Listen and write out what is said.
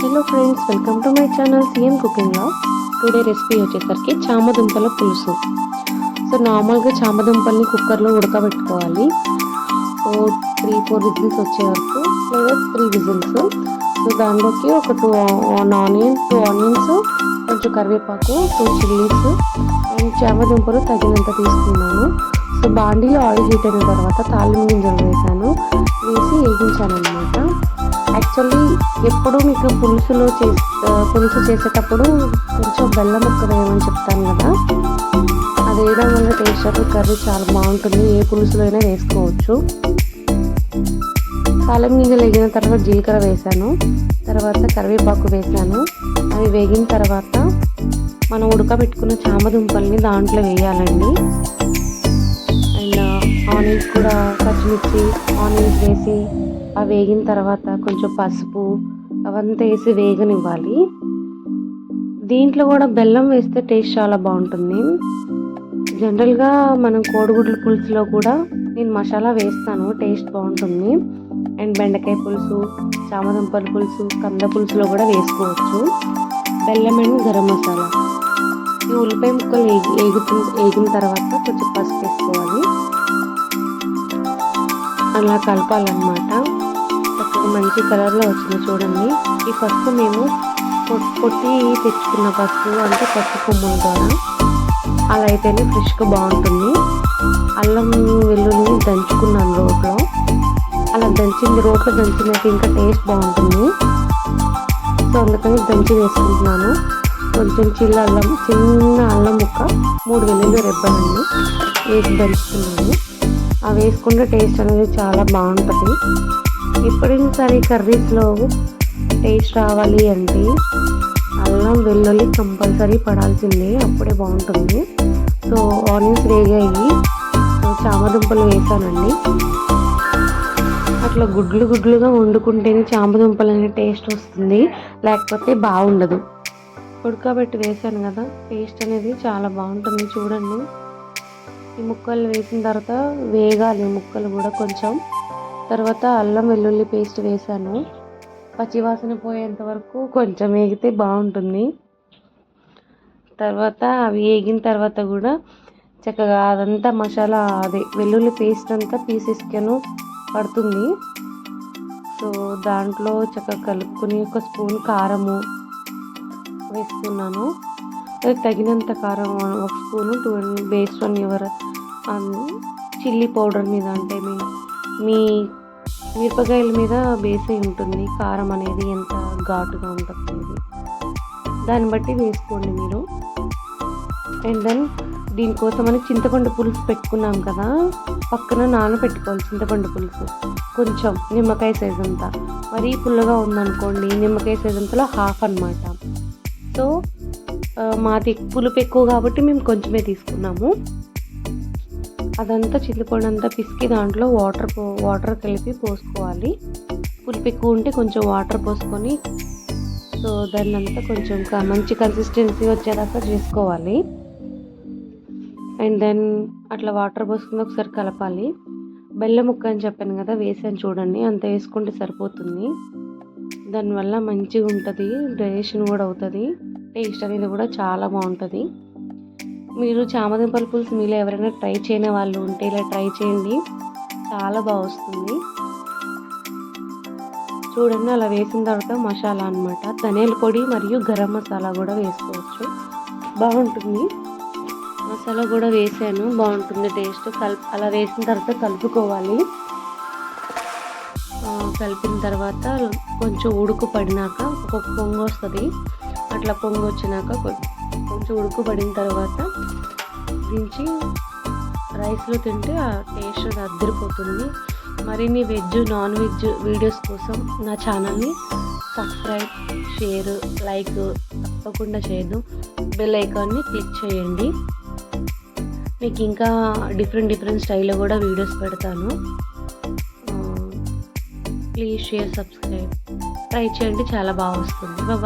Hello friends welcome to my channel CM కుకింగ్లో today recipe వచ్చేసరికి చామదుంపల పులుసు. సో నార్మల్గా చామదుంపల్ని కుక్కర్లో ఉడకబెట్టుకోవాలి. ఓ త్రీ ఫోర్ విజిల్స్ వచ్చే వరకు లేదా త్రీ విజిల్స్. సో దానిలోకి ఒక టూ ఆనియన్ టూ ఆనియన్స్ కొంచెం కరివేపాకు టూ చిల్లీస్ అండ్ చామదుంపలు తగినంత తీసుకున్నాను. సో బాండీలో ఆయిల్ హీట్ అయిన తర్వాత తాలింపు గింజలు వేసాను. వేసి వేగించాను అనమాట యాక్చువల్లీ ఎప్పుడు మీకు పులుసులో చే పులుసు చేసేటప్పుడు కొంచెం బెల్లం ముక్క వేయమని చెప్తాను కదా. అది వేయడం వల్ల టేస్ట్ అయితే కర్రీ చాలా బాగుంటుంది. ఏ పులుసులో అయినా వేసుకోవచ్చు. కాలం గింజలు వేగిన తర్వాత జీలకర్ర వేసాను. తర్వాత కరివేపాకు వేసాను. అవి వేగిన తర్వాత మనం ఉడకబెట్టుకున్న చామదుంపల్ని దాంట్లో వేయాలండి. ఆనియన్స్ కూడా పచ్చిమిర్చి ఆనియన్స్ వేసి అవి వేగిన తర్వాత కొంచెం పసుపు అవంతా వేసి వేగనివ్వాలి. దీంట్లో కూడా బెల్లం వేస్తే టేస్ట్ చాలా బాగుంటుంది. జనరల్గా మనం కోడిగుడ్ల పులుసులో కూడా నేను మసాలా వేస్తాను టేస్ట్ బాగుంటుంది. అండ్ బెండకాయ పులుసు చామదుంపల పులుసు కంద పులుసులో కూడా వేసుకోవచ్చు. బెల్లం అండ్ గరం మసాలా. ఈ ఉల్లిపాయ ముక్కలు వేగి వేగుతు వేగిన తర్వాత కొంచెం పసుపు వేసుకోవాలి. అలా కలపాలన్నమాట. చక్కగా మంచి కలర్లో వచ్చింది చూడండి. ఈ పసుపు మేము కొట్టి తెచ్చుకున్న పసుపు అంటే పసుపు కొమ్ముల ద్వారా. అలా అయితేనే ఫ్రెష్గా బాగుంటుంది. అల్లం వెల్లుల్ని దంచుకున్నాను రోట్లో. అలా దంచింది రోట్లో దంచినట్టు ఇంకా టేస్ట్ బాగుంటుంది. సో అందుకని దంచి వేసుకుంటున్నాను. కొంచెం చిల్ల అల్లం చిన్న అల్లం ముక్క మూడు వెల్లుల్లి రెబ్బలండి వేసి దంచుతున్నాను. అవి వేసుకుంటే టేస్ట్ అనేది చాలా బాగుంటుంది. ఎప్పుడైనా సరే కర్రీస్లో టేస్ట్ రావాలి అంటే అల్లం వెల్లుల్లి కంపల్సరీ పడాల్సిందే అప్పుడే బాగుంటుంది. సో ఆనియన్స్ వేగాయి. సో చామదుంపలు వేసానండి. అట్లా గుడ్లు గుడ్లుగా వండుకుంటేనే చామదుంపలు అనే టేస్ట్ వస్తుంది. లేకపోతే బాగుండదు. ఉడకబెట్టి వేసాను కదా టేస్ట్ అనేది చాలా బాగుంటుంది. చూడండి. ఈ ముక్కలు వేసిన తర్వాత వేగాలి ముక్కలు కూడా కొంచెం. తర్వాత అల్లం వెల్లుల్లి పేస్ట్ వేసాను. పచ్చివాసన పోయేంత వరకు కొంచెం వేగితే బాగుంటుంది. తర్వాత అవి వేగిన తర్వాత కూడా చక్కగా అదంతా మసాలా అదే వెల్లుల్లి పేస్ట్ అంతా పీసెస్కెను పడుతుంది. సో దాంట్లో చక్కగా కలుపుకొని ఒక స్పూన్ కారము వేసుకున్నాను. తగినంత కారం ఒక spoon two based on your chilli powder మీద అంటే మీ మీ మిరపకాయల మీద బేస్ అయి ఉంటుంది. కారం అనేది ఎంత ఘాటుగా ఉంటుంది దాన్ని బట్టి వేసుకోండి మీరు. అండ్ దెన్ దీనికోసం మనం చింతపండు పులుసు పెట్టుకున్నాం కదా పక్కన నానబెట్టుకోవాలి చింతపండు పులుసు. కొంచెం నిమ్మకాయ సైజ్ అంతా. మరీ పుల్లగా ఉందనుకోండి నిమ్మకాయ సైజ్ అంతలో హాఫ్ అనమాట సో మాది పులుపు ఎక్కువ కాబట్టి మేము కొంచెమే తీసుకున్నాము. అదంతా చింతపండు అంతా పిసికి దాంట్లో వాటర్ పో వాటర్ కలిపి పోసుకోవాలి. పులుపు ఎక్కువ ఉంటే కొంచెం వాటర్ పోసుకొని సో దాన్ని అంతా కొంచెం మంచి కన్సిస్టెన్సీ వచ్చేదాకా చేసుకోవాలి. అండ్ దెన్ అట్లా వాటర్ పోసుకుని ఒకసారి కలపాలి. బెల్లం ముక్క అని చెప్పాను కదా వేసాను చూడండి అంత వేసుకుంటే సరిపోతుంది. దానివల్ల మంచిగా ఉంటుంది డైజెషన్ కూడా అవుతుంది. టేస్ట్ అనేది కూడా చాలా బాగుంటుంది. మీరు చామదింపల పులుసు మీలో ఎవరైనా ట్రై చేయని వాళ్ళు ఉంటే ఇలా ట్రై చేయండి. చాలా బాగా వస్తుంది. చూడండి అలా వేసిన తర్వాత మసాలా అనమాట ధనియాల పొడి మరియు గరం మసాలా కూడా వేసుకోవచ్చు. బాగుంటుంది. మసాలా కూడా వేసాను. బాగుంటుంది టేస్ట్. కలుపు అలా వేసిన తర్వాత కలుపుకోవాలి. కలిపిన తర్వాత కొంచెం ఉడుకు పడినాక ఒక పొంగు వస్తుంది. అట్లా పొంగి వచ్చినాక కొంచెం ఉడుకుపడిన తర్వాత దించి రైస్లో తింటే ఆ టేస్ట్ అద్దరిపోతుంది. మరిన్ని వెజ్ నాన్ వెజ్ వీడియోస్ కోసం నా ఛానల్ని సబ్స్క్రైబ్ షేర్ లైక్ తప్పకుండా చేయదు బెల్ ఐకాన్ని క్లిక్ చేయండి. మీకు ఇంకా డిఫరెంట్ డిఫరెంట్ స్టైల్లో కూడా వీడియోస్ పెడతాను. Please share subscribe. ట్రై చేయండి చాలా బాగా వస్తుంది. బాయ్.